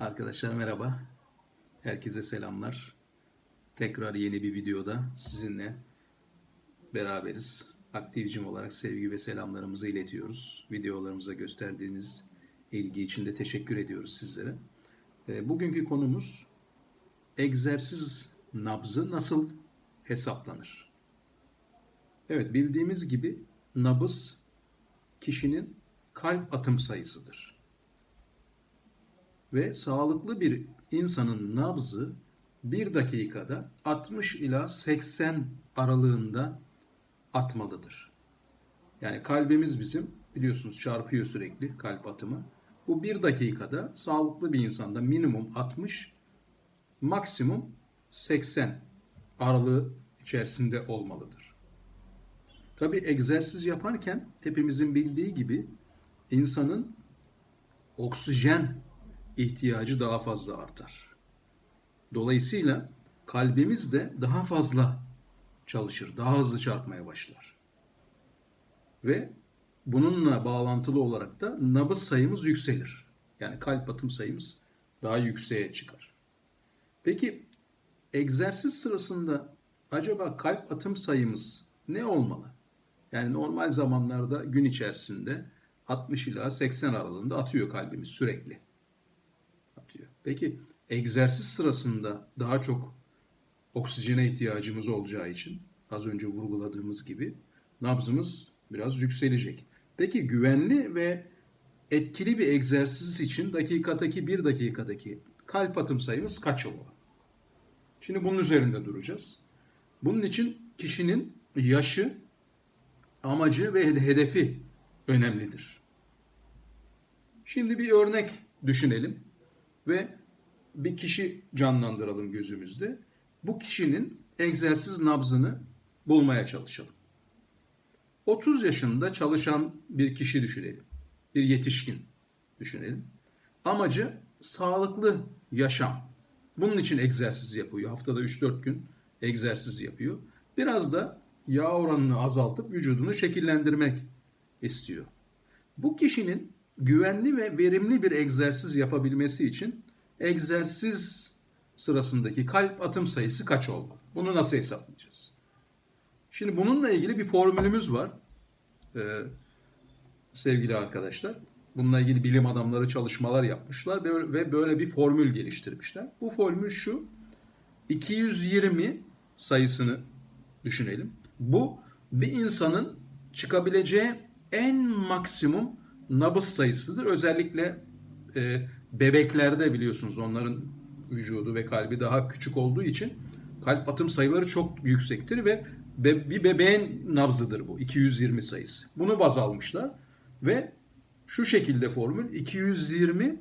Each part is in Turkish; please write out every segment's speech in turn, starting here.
Arkadaşlar merhaba. Herkese selamlar. Tekrar yeni bir videoda sizinle beraberiz. Aktivcim olarak sevgi ve selamlarımızı iletiyoruz. Videolarımıza gösterdiğiniz ilgi için de teşekkür ediyoruz sizlere. E, Bugünkü konumuz egzersiz nabzı nasıl hesaplanır? Evet bildiğimiz gibi nabız kişinin kalp atım sayısıdır ve sağlıklı bir insanın nabzı bir dakikada 60 ila 80 aralığında atmalıdır. Yani kalbimiz bizim biliyorsunuz çarpıyor sürekli kalp atımı. Bu bir dakikada sağlıklı bir insanda minimum 60, maksimum 80 aralığı içerisinde olmalıdır. Tabi egzersiz yaparken hepimizin bildiği gibi insanın oksijen ihtiyacı daha fazla artar. Dolayısıyla kalbimiz de daha fazla çalışır, daha hızlı çarpmaya başlar. Ve bununla bağlantılı olarak da nabız sayımız yükselir. Yani kalp atım sayımız daha yükseğe çıkar. Peki egzersiz sırasında acaba kalp atım sayımız ne olmalı? Yani normal zamanlarda gün içerisinde 60 ila 80 aralığında atıyor kalbimiz sürekli. Peki egzersiz sırasında daha çok oksijene ihtiyacımız olacağı için az önce vurguladığımız gibi nabzımız biraz yükselecek. Peki güvenli ve etkili bir egzersiz için dakikadaki bir dakikadaki kalp atım sayımız kaç olmalı? Şimdi bunun üzerinde duracağız. Bunun için kişinin yaşı, amacı ve hedefi önemlidir. Şimdi bir örnek düşünelim ve bir kişi canlandıralım gözümüzde. Bu kişinin egzersiz nabzını bulmaya çalışalım. 30 yaşında çalışan bir kişi düşünelim. Bir yetişkin düşünelim. Amacı sağlıklı yaşam. Bunun için egzersiz yapıyor. Haftada 3-4 gün egzersiz yapıyor. Biraz da yağ oranını azaltıp vücudunu şekillendirmek istiyor. Bu kişinin güvenli ve verimli bir egzersiz yapabilmesi için egzersiz sırasındaki kalp atım sayısı kaç olmalı? Bunu nasıl hesaplayacağız? Şimdi bununla ilgili bir formülümüz var ee, sevgili arkadaşlar. Bununla ilgili bilim adamları çalışmalar yapmışlar ve böyle bir formül geliştirmişler. Bu formül şu. 220 sayısını düşünelim. Bu bir insanın çıkabileceği en maksimum nabız sayısıdır. Özellikle e, bebeklerde biliyorsunuz onların vücudu ve kalbi daha küçük olduğu için kalp atım sayıları çok yüksektir ve be, bir bebeğin nabzıdır bu 220 sayısı. Bunu baz almışlar ve şu şekilde formül 220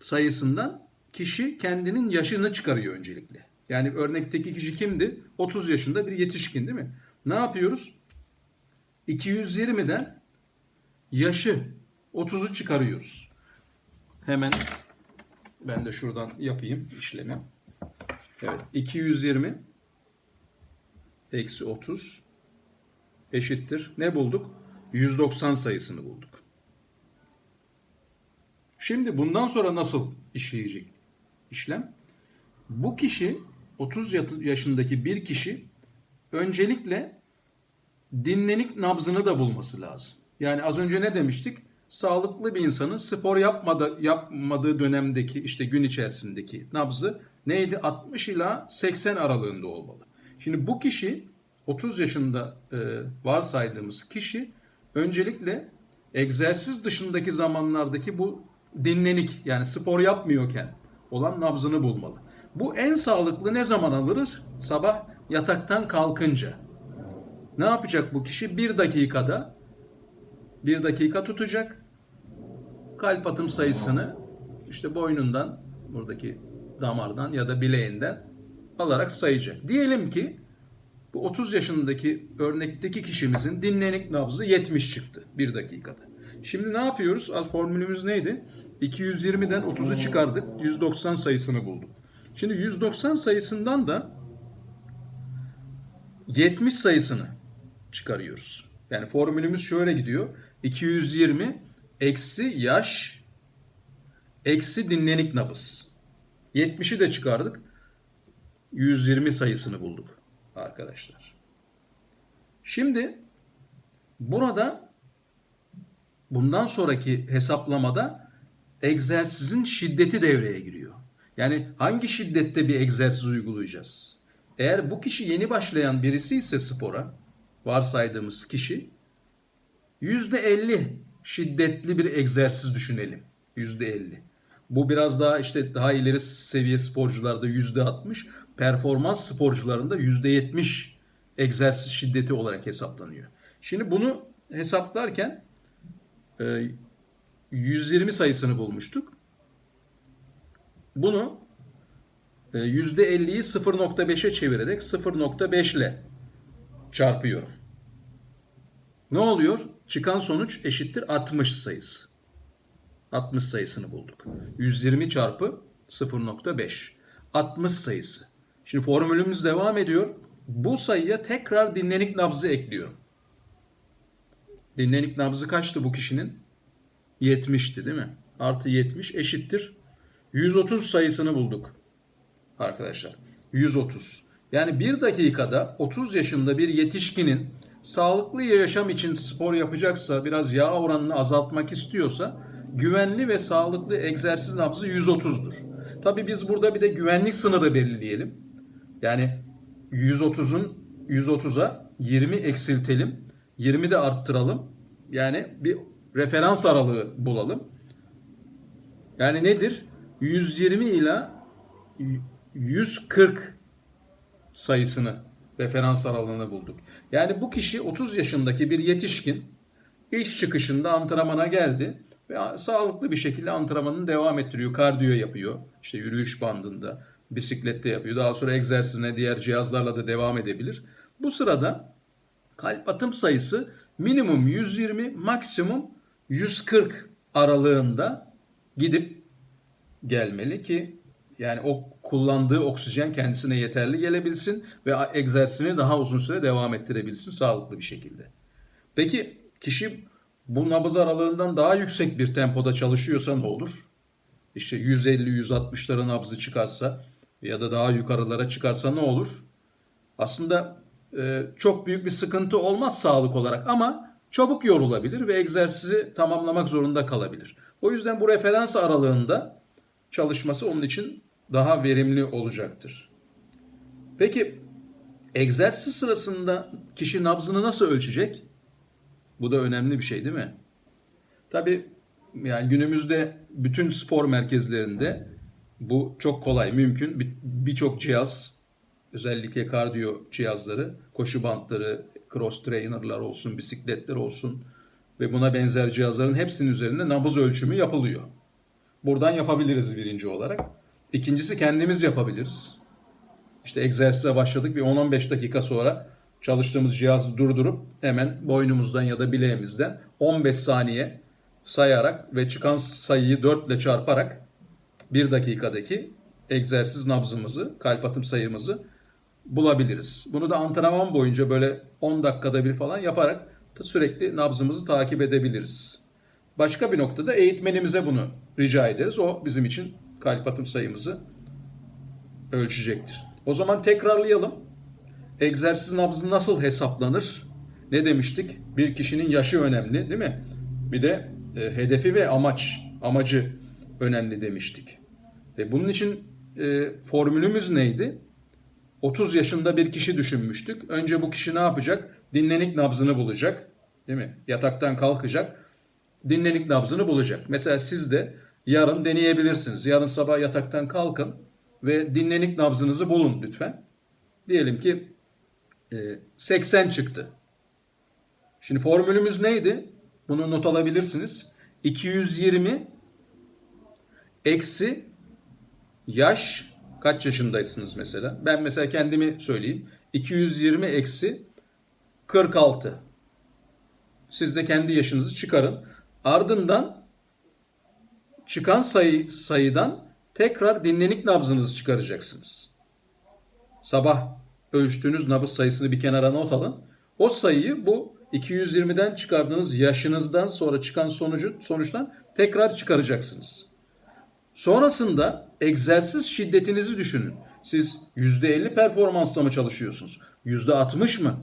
sayısından kişi kendinin yaşını çıkarıyor öncelikle. Yani örnekteki kişi kimdi? 30 yaşında bir yetişkin değil mi? Ne yapıyoruz? 220'den yaşı 30'u çıkarıyoruz. Hemen ben de şuradan yapayım işlemi. Evet 220 eksi 30 eşittir. Ne bulduk? 190 sayısını bulduk. Şimdi bundan sonra nasıl işleyecek işlem? Bu kişi 30 yaşındaki bir kişi öncelikle dinlenik nabzını da bulması lazım. Yani az önce ne demiştik? Sağlıklı bir insanın spor yapmadı, yapmadığı dönemdeki işte gün içerisindeki nabzı neydi? 60 ila 80 aralığında olmalı. Şimdi bu kişi 30 yaşında e, varsaydığımız kişi öncelikle egzersiz dışındaki zamanlardaki bu dinlenik yani spor yapmıyorken olan nabzını bulmalı. Bu en sağlıklı ne zaman alınır? Sabah yataktan kalkınca. Ne yapacak bu kişi? Bir dakikada bir dakika tutacak. Kalp atım sayısını işte boynundan, buradaki damardan ya da bileğinden alarak sayacak. Diyelim ki bu 30 yaşındaki örnekteki kişimizin dinlenik nabzı 70 çıktı bir dakikada. Şimdi ne yapıyoruz? Formülümüz neydi? 220'den 30'u çıkardık. 190 sayısını bulduk. Şimdi 190 sayısından da 70 sayısını çıkarıyoruz. Yani formülümüz şöyle gidiyor. 220 eksi yaş eksi dinlenik nabız. 70'i de çıkardık. 120 sayısını bulduk arkadaşlar. Şimdi burada bundan sonraki hesaplamada egzersizin şiddeti devreye giriyor. Yani hangi şiddette bir egzersiz uygulayacağız? Eğer bu kişi yeni başlayan birisi ise spora, varsaydığımız kişi %50 şiddetli bir egzersiz düşünelim. %50. Bu biraz daha işte daha ileri seviye sporcularda %60, performans sporcularında %70 egzersiz şiddeti olarak hesaplanıyor. Şimdi bunu hesaplarken 120 sayısını bulmuştuk. Bunu %50'yi 0.5'e çevirerek 0.5 ile çarpıyorum. Ne oluyor? Çıkan sonuç eşittir 60 sayısı. 60 sayısını bulduk. 120 çarpı 0.5. 60 sayısı. Şimdi formülümüz devam ediyor. Bu sayıya tekrar dinlenik nabzı ekliyorum. Dinlenik nabzı kaçtı bu kişinin? 70'ti değil mi? Artı 70 eşittir. 130 sayısını bulduk. Arkadaşlar. 130. Yani bir dakikada 30 yaşında bir yetişkinin sağlıklı yaşam için spor yapacaksa, biraz yağ oranını azaltmak istiyorsa güvenli ve sağlıklı egzersiz nabzı 130'dur. Tabi biz burada bir de güvenlik sınırı belirleyelim. Yani 130'un 130'a 20 eksiltelim. 20 de arttıralım. Yani bir referans aralığı bulalım. Yani nedir? 120 ila 140 sayısını referans aralığını bulduk. Yani bu kişi 30 yaşındaki bir yetişkin ilk çıkışında antrenmana geldi ve sağlıklı bir şekilde antrenmanını devam ettiriyor. Kardiyo yapıyor. İşte yürüyüş bandında, bisiklette yapıyor. Daha sonra egzersizine diğer cihazlarla da devam edebilir. Bu sırada kalp atım sayısı minimum 120, maksimum 140 aralığında gidip gelmeli ki yani o kullandığı oksijen kendisine yeterli gelebilsin ve egzersizini daha uzun süre devam ettirebilsin sağlıklı bir şekilde. Peki kişi bu nabız aralığından daha yüksek bir tempoda çalışıyorsa ne olur? İşte 150-160'lara nabzı çıkarsa ya da daha yukarılara çıkarsa ne olur? Aslında e, çok büyük bir sıkıntı olmaz sağlık olarak ama çabuk yorulabilir ve egzersizi tamamlamak zorunda kalabilir. O yüzden bu referans aralığında çalışması onun için daha verimli olacaktır. Peki egzersiz sırasında kişi nabzını nasıl ölçecek? Bu da önemli bir şey değil mi? Tabi yani günümüzde bütün spor merkezlerinde bu çok kolay, mümkün. Birçok cihaz, özellikle kardiyo cihazları, koşu bantları, cross trainerlar olsun, bisikletler olsun ve buna benzer cihazların hepsinin üzerinde nabız ölçümü yapılıyor. Buradan yapabiliriz birinci olarak. İkincisi kendimiz yapabiliriz. İşte egzersize başladık bir 10-15 dakika sonra çalıştığımız cihazı durdurup hemen boynumuzdan ya da bileğimizden 15 saniye sayarak ve çıkan sayıyı 4 ile çarparak 1 dakikadaki egzersiz nabzımızı, kalp atım sayımızı bulabiliriz. Bunu da antrenman boyunca böyle 10 dakikada bir falan yaparak sürekli nabzımızı takip edebiliriz. Başka bir noktada eğitmenimize bunu rica ederiz. O bizim için kalp atım sayımızı ölçecektir. O zaman tekrarlayalım. Egzersiz nabzı nasıl hesaplanır? Ne demiştik? Bir kişinin yaşı önemli değil mi? Bir de e, hedefi ve amaç, amacı önemli demiştik. E, bunun için e, formülümüz neydi? 30 yaşında bir kişi düşünmüştük. Önce bu kişi ne yapacak? Dinlenik nabzını bulacak. Değil mi? Yataktan kalkacak. Dinlenik nabzını bulacak. Mesela siz de yarın deneyebilirsiniz. Yarın sabah yataktan kalkın ve dinlenik nabzınızı bulun lütfen. Diyelim ki 80 e, çıktı. Şimdi formülümüz neydi? Bunu not alabilirsiniz. 220 eksi yaş kaç yaşındaysınız mesela? Ben mesela kendimi söyleyeyim. 220 eksi 46. Siz de kendi yaşınızı çıkarın. Ardından çıkan sayı, sayıdan tekrar dinlenik nabzınızı çıkaracaksınız. Sabah ölçtüğünüz nabız sayısını bir kenara not alın. O sayıyı bu 220'den çıkardığınız yaşınızdan sonra çıkan sonucu sonuçtan tekrar çıkaracaksınız. Sonrasında egzersiz şiddetinizi düşünün. Siz %50 performansla mı çalışıyorsunuz? %60 mı?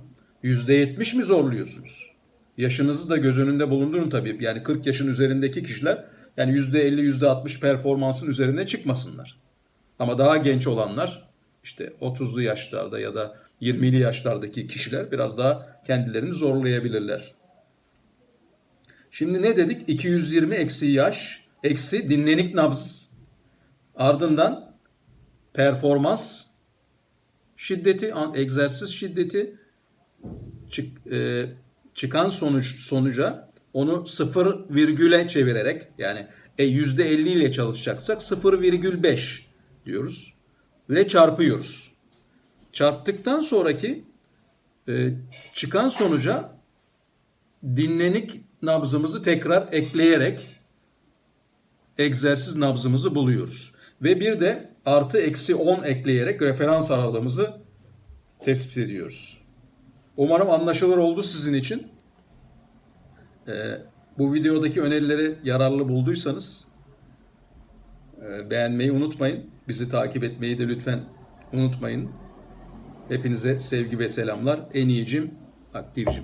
%70 mi zorluyorsunuz? Yaşınızı da göz önünde bulundurun tabii. Yani 40 yaşın üzerindeki kişiler yani %50 %60 performansın üzerine çıkmasınlar. Ama daha genç olanlar işte 30'lu yaşlarda ya da 20'li yaşlardaki kişiler biraz daha kendilerini zorlayabilirler. Şimdi ne dedik? 220 eksi yaş eksi dinlenik nabız. Ardından performans şiddeti, egzersiz şiddeti çık- e, çıkan sonuç sonuca onu 0 virgüle çevirerek yani e, %50 ile çalışacaksak 0,5 diyoruz ve çarpıyoruz. Çarptıktan sonraki e, çıkan sonuca dinlenik nabzımızı tekrar ekleyerek egzersiz nabzımızı buluyoruz. Ve bir de artı eksi 10 ekleyerek referans aralığımızı tespit ediyoruz. Umarım anlaşılır oldu sizin için. Ee, bu videodaki önerileri yararlı bulduysanız e, beğenmeyi unutmayın. Bizi takip etmeyi de lütfen unutmayın. Hepinize sevgi ve selamlar. En iyicim, aktifcim.